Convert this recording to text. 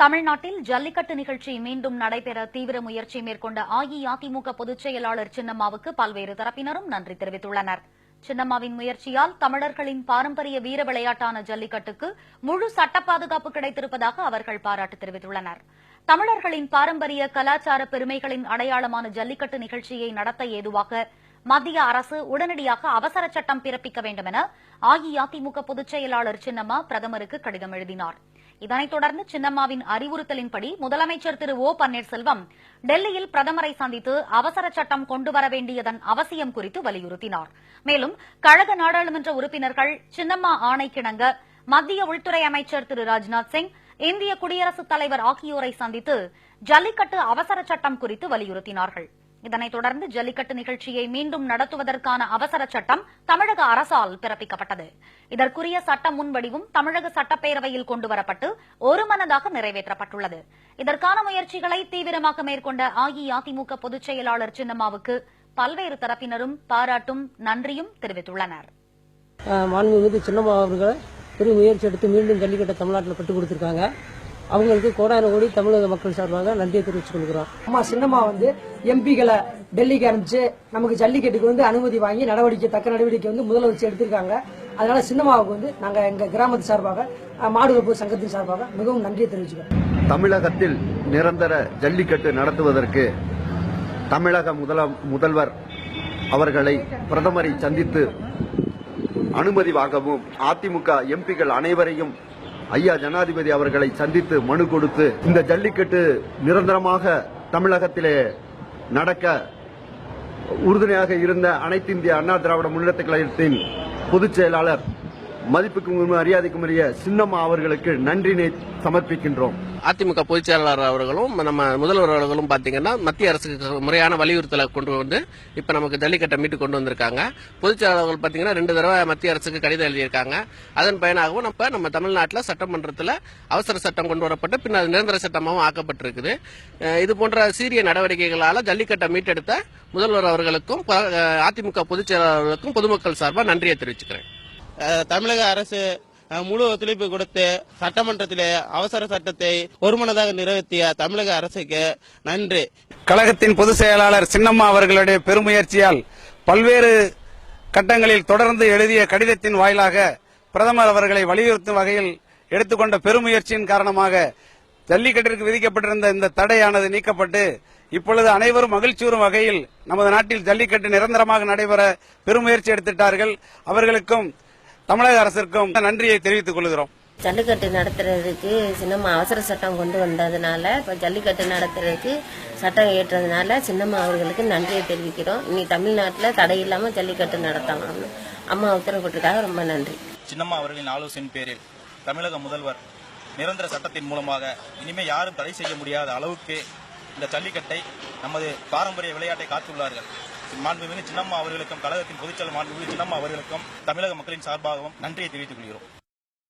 தமிழ்நாட்டில் ஜல்லிக்கட்டு நிகழ்ச்சி மீண்டும் நடைபெற தீவிர முயற்சி மேற்கொண்ட அஇஅதிமுக பொதுச் செயலாளர் சின்னம்மாவுக்கு பல்வேறு தரப்பினரும் நன்றி தெரிவித்துள்ளனர். சின்னம்மாவின் முயற்சியால் தமிழர்களின் பாரம்பரிய வீர விளையாட்டான ஜல்லிக்கட்டுக்கு முழு சட்ட பாதுகாப்பு கிடைத்திருப்பதாக அவர்கள் பாராட்டு தெரிவித்துள்ளனர். தமிழர்களின் பாரம்பரிய கலாச்சார பெருமைகளின் அடையாளமான ஜல்லிக்கட்டு நிகழ்ச்சியை நடத்த ஏதுவாக மத்திய அரசு உடனடியாக அவசர சட்டம் பிறப்பிக்க வேண்டும் என அஇஅதிமுக பொதுச் செயலாளர் சின்னம்மா பிரதமருக்கு கடிதம் எழுதினார். இதனைத் தொடர்ந்து சின்னம்மாவின் அறிவுறுத்தலின்படி முதலமைச்சர் திரு ஓ பன்னீர்செல்வம் டெல்லியில் பிரதமரை சந்தித்து அவசர சட்டம் கொண்டுவர வேண்டியதன் அவசியம் குறித்து வலியுறுத்தினார். மேலும் கழக நாடாளுமன்ற உறுப்பினர்கள் சின்னம்மா ஆணைக்கிணங்க மத்திய உள்துறை அமைச்சர் திரு ராஜ்நாத் சிங் இந்திய குடியரசுத் தலைவர் ஆகியோரை சந்தித்து ஜல்லிக்கட்டு அவசர சட்டம் குறித்து வலியுறுத்தினார்கள். இதனைத் தொடர்ந்து ஜல்லிக்கட்டு நிகழ்ச்சியை மீண்டும் நடத்துவதற்கான அவசர சட்டம் தமிழக அரசால் பிறப்பிக்கப்பட்டது. இதற்குரிய சட்ட முன்வடிவும் தமிழக சட்டப்பேரவையில் கொண்டுவரப்பட்டு ஒருமனதாக நிறைவேற்றப்பட்டுள்ளது. இதற்கான முயற்சிகளை தீவிரமாக மேற்கொண்ட அஇஅதிமுக பொதுச் செயலாளர் சின்னம்மாவுக்கு பல்வேறு தரப்பினரும் பாராட்டும் நன்றியும் தெரிவித்துள்ளனர். மாண்புமிகு சின்னம்மா அவர்களை பெரிய முயற்சி எடுத்து மீண்டும் ஜல்லிக்கட்டை தமிழ்நாட்டில் கற்றுக் கொடுத்திருக்காங்க. அவங்களுக்கு கோடான கோடி தமிழக மக்கள் சார்பாக நன்றியை தெரிவித்துக் கொள்கிறோம். அம்மா சின்னம்மா வந்து எம்பிகளை டெல்லிக்கு அனுப்பிச்சு நமக்கு ஜல்லிக்கட்டுக்கு வந்து அனுமதி வாங்கி நடவடிக்கை தக்க நடவடிக்கை வந்து முதலமைச்சர் எடுத்திருக்காங்க. அதனால சின்னம்மாவுக்கு வந்து நாங்க எங்க கிராமத்து சார்பாக அஹ், மாடு வளர்ப்பு சங்கத்தின் சார்பாக மிகவும் நன்றியை தெரிவிச்சுக்கிறோம். தமிழகத்தில் நிரந்தர ஜல்லிக்கட்டு நடத்துவதற்கு தமிழக முதல முதல்வர் அவர்களை பிரதமரை சந்தித்து அனுமதி வாங்கவும் அதிமுக எம்பிக்கள் அனைவரையும் ஐயா ஜனாதிபதி அவர்களை சந்தித்து மனு கொடுத்து இந்த ஜல்லிக்கட்டு நிரந்தரமாக தமிழகத்திலே நடக்க உறுதுணையாக இருந்த அனைத்து இந்திய அண்ணா திராவிட முன்னேற்ற கழகத்தின் பொதுச் செயலாளர் மதிப்புக்கும் மரியாதைக்கும் உரிய சின்னம்மா அவர்களுக்கு நன்றினை சமர்ப்பிக்கின்றோம். அதிமுக பொதுச் செயலாளர் அவர்களும் நம்ம முதல்வர் அவர்களும் பாத்தீங்கன்னா மத்திய அரசுக்கு முறையான வலியுறுத்தலை கொண்டு வந்து இப்ப நமக்கு ஜல்லிக்கட்டை மீட்டு கொண்டு வந்திருக்காங்க. பொதுச் செயலாளர்கள் பாத்தீங்கன்னா ரெண்டு தடவை மத்திய அரசுக்கு கடிதம் எழுதியிருக்காங்க. அதன் பயனாகவும் நம்ம நம்ம தமிழ்நாட்டில் சட்டமன்றத்தில் அவசர சட்டம் கொண்டு வரப்பட்டு பின்னர் அது நிரந்தர சட்டமாகவும் ஆக்கப்பட்டிருக்குது. இது போன்ற சீரிய நடவடிக்கைகளால் ஜல்லிக்கட்டை மீட்டெடுத்த முதல்வர் அவர்களுக்கும் ப- அதிமுக பொதுச் செயலாளர்களுக்கும் பொதுமக்கள் சார்பாக நன்றியை தெரிவிச்சுக்கிறேன். தமிழக அரசு முழு ஒத்துழைப்பு கொடுத்து சட்டமன்றத்திலே அவசர சட்டத்தை ஒருமனதாக நிறைவேற்றிய தமிழக அரசுக்கு நன்றி. கழகத்தின் பொதுச் செயலாளர் சின்னம்மா அவர்களுடைய பெருமுயற்சியால் பல்வேறு கட்டங்களில் தொடர்ந்து எழுதிய கடிதத்தின் வாயிலாக பிரதமர் அவர்களை வலியுறுத்தும் வகையில் எடுத்துக்கொண்ட பெருமுயற்சியின் காரணமாக ஜல்லிக்கட்டிற்கு விதிக்கப்பட்டிருந்த இந்த தடையானது நீக்கப்பட்டு இப்பொழுது அனைவரும் மகிழ்ச்சியுறும் வகையில் நமது நாட்டில் ஜல்லிக்கட்டு நிரந்தரமாக நடைபெற பெருமுயற்சி எடுத்துட்டார்கள். அவர்களுக்கும் தமிழக அரசிற்கும் நன்றியை தெரிவித்துக் கொள்கிறோம். ஜல்லிக்கட்டு நடத்துறதுக்கு சின்னம்மா அவசர சட்டம் கொண்டு வந்ததுனால இப்போ ஜல்லிக்கட்டு நடத்துறதுக்கு சட்டம் ஏற்றதுனால சின்னம்மா அவர்களுக்கு நன்றியை தெரிவிக்கிறோம். இனி தமிழ்நாட்டில் தடை இல்லாமல் ஜல்லிக்கட்டு நடத்தலாம்னு அம்மா உத்தரவிட்டிருக்காங்க ரொம்ப நன்றி. சின்னம்மா அவர்களின் ஆலோசனை பேரில் தமிழக முதல்வர் நிரந்தர சட்டத்தின் மூலமாக இனிமே யாரும் தடை செய்ய முடியாத அளவுக்கு இந்த ஜல்லிக்கட்டை நமது பாரம்பரிய விளையாட்டை காத்துள்ளார்கள். மாண்புமிகு சின்னம்மா அவர்களுக்கும் கழகத்தின் பொதுச்செயலர் மாண்புமிகு சின்னம்மா அவர்களுக்கும் தமிழக மக்களின் சார்பாகவும் நன்றியை தெரிவித்துக் கொள்கிறோம்.